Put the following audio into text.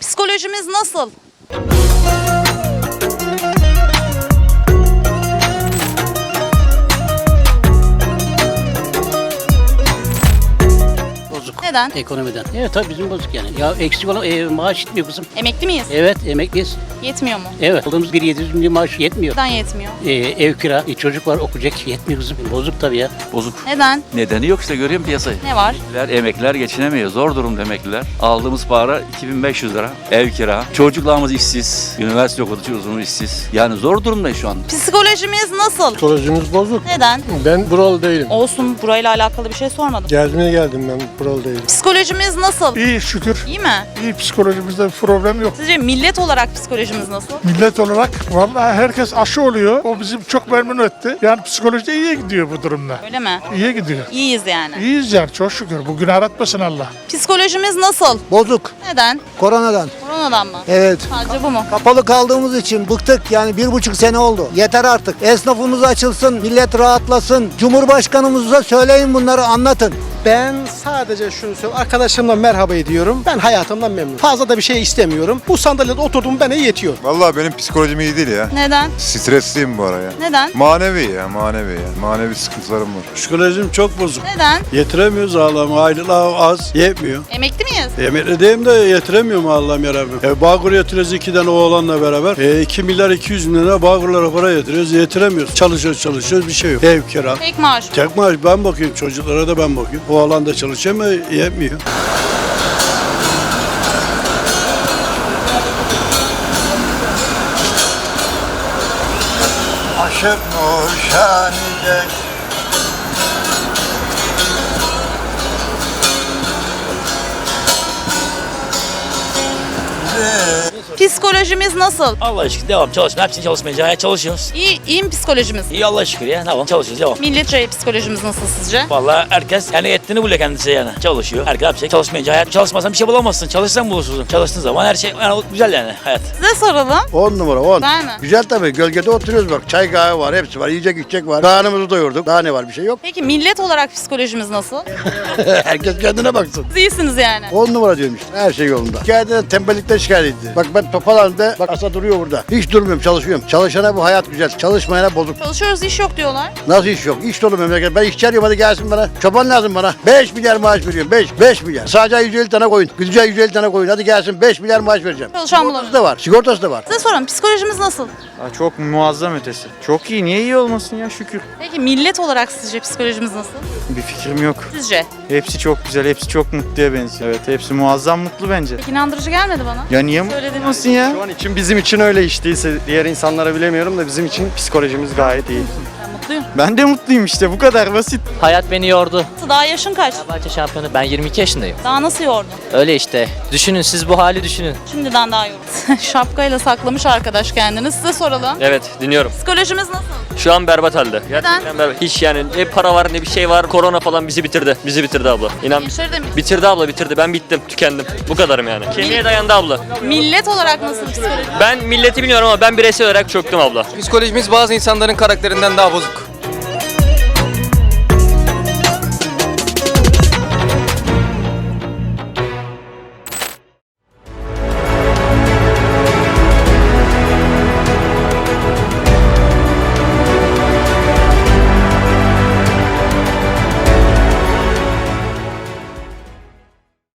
Psikolojimiz nasıl? Neden? Ekonomiden. Evet tabii bizim bozuk yani. Ya eksik olan e, maaş yetmiyor kızım. Emekli miyiz? Evet emekliyiz. Yetmiyor mu? Evet aldığımız bir 700 milyon maaş yetmiyor. Neden yetmiyor? E, ev kira, e, çocuk var okuyacak yetmiyor kızım. Bozuk tabii ya. Bozuk. Neden? Nedeni yok işte görüyorum piyasayı. Ne var? Emekliler, emekliler geçinemiyor. Zor durumda emekliler. Aldığımız para 2500 lira. Ev kira. Çocuklarımız işsiz. Üniversite okudu çocuğumuz işsiz. Yani zor durumdayız şu anda. Psikolojimiz nasıl? Psikolojimiz bozuk. Neden? Ben buralı değilim. Olsun burayla alakalı bir şey sormadım. Gezmeye geldim ben buralı değilim. Psikolojimiz nasıl? İyi şükür. İyi mi? İyi psikolojimizde bir problem yok. Sizce millet olarak psikolojimiz nasıl? Millet olarak vallahi herkes aşı oluyor. O bizim çok memnun etti. Yani psikolojide iyiye gidiyor bu durumda. Öyle mi? İyiye gidiyor. İyiyiz yani. İyiyiz yani çok şükür. Bugün aratmasın Allah. Psikolojimiz nasıl? Bozuk. Neden? Koronadan. Koronadan mı? Evet. Sadece bu mu? Kapalı kaldığımız için bıktık yani bir buçuk sene oldu. Yeter artık. Esnafımız açılsın, millet rahatlasın. Cumhurbaşkanımıza söyleyin bunları anlatın. Ben sadece şunu söylüyorum. Arkadaşımla merhaba ediyorum. Ben hayatımdan memnunum. Fazla da bir şey istemiyorum. Bu sandalyede oturduğum bana yetiyor. Vallahi benim psikolojim iyi değil ya. Neden? Stresliyim bu ara ya. Neden? Manevi ya, manevi ya. Manevi sıkıntılarım var. Psikolojim çok bozuk. Neden? Yetiremiyoruz Allah'ım. Aylığı az. Yetmiyor. Emekli miyiz? Emekli değilim de yetiremiyorum Allah'ım yarabbim. E, Bağkur yatırıyoruz iki tane oğlanla beraber. E, 2 milyar 200 bin lira Bağkurlara para yatırıyoruz. Yetiremiyoruz. Çalışıyoruz çalışıyoruz bir şey yok. Ev kira. Tek maaş. Tek maaş ben bakıyorum çocuklara da ben bakıyorum. O alanda çalışıyor ama yetmiyor. Aşık nurşanide Psikolojimiz nasıl? Allah şükür devam çalışma. Hepsini çalışmayacağız. Çalışıyoruz. İyi, iyi mi psikolojimiz? İyi Allah şükür ya. Ne yapalım? Çalışıyoruz devam. Milletçe psikolojimiz nasıl sizce? Vallahi herkes yani ettiğini buluyor kendisi yani. Çalışıyor. Herkes bir şey çalışmayınca hayat çalışmasan bir şey bulamazsın. Çalışsan bulursun. Çalıştığın zaman her şey yani güzel yani hayat. Size soralım. 10 numara 10. Değil mi? Güzel tabii. Gölgede oturuyoruz bak. Çay kahve var, hepsi var. Yiyecek içecek var. Karnımızı doyurduk. Daha ne var bir şey yok. Peki millet olarak psikolojimiz nasıl? Herkes kendine baksın. Siz iyisiniz yani. 10 numara diyorum işte. Her şey yolunda. Şikayetinden tembellikten şikayet etti. Bak ben topalarında bak asa duruyor burada. Hiç durmuyorum çalışıyorum. Çalışana bu hayat güzel. Çalışmayana bozuk. Çalışıyoruz iş yok diyorlar. Nasıl iş yok? İş dolu memleket. Ben işçi arıyorum hadi gelsin bana. Çoban lazım bana. 5 milyar maaş veriyorum. 5. 5 milyar. Sadece 150 tane koyun. Güdeceği 150 tane koyun. Hadi gelsin 5 milyar maaş vereceğim. Çalışan Sigortası bulamıyor. da var. Sigortası da var. Size soralım psikolojimiz nasıl? çok muazzam ötesi. Çok iyi. Niye iyi olmasın ya şükür. Peki millet olarak sizce psikolojimiz nasıl? Bir fikrim yok. Sizce? Hepsi çok güzel. Hepsi çok mutluya benziyor. Evet hepsi muazzam mutlu bence. Peki inandırıcı gelmedi bana. Ya niye mutlu olmasın ya? Şu an için bizim için öyle iş değilse diğer insanlara bilemiyorum da bizim için psikolojimiz gayet iyi. Ben mutluyum. Ben de mutluyum işte bu kadar basit. Hayat beni yordu. Daha yaşın kaç? Fenerbahçe şampiyonu. Ben 22 yaşındayım. Daha nasıl yordu? Öyle işte. Düşünün siz bu hali düşünün. Şimdiden daha yordu. Şapkayla saklamış arkadaş kendini. Size soralım. Evet dinliyorum. Psikolojimiz nasıl? Şu an berbat halde. Neden? berbat. Hiç yani ne para var ne bir şey var. Korona falan bizi bitirdi. Bizi bitirdi abla. İnan de mi? bitirdi abla bitirdi. Ben bittim. Tükendim. Bu kadarım yani. Kemiğe dayandı abla. Millet olarak nasıl psikoloji? Ben milleti bilmiyorum ama ben bireysel olarak çöktüm abla. Psikolojimiz bazı insanların karakterinden daha bozuk.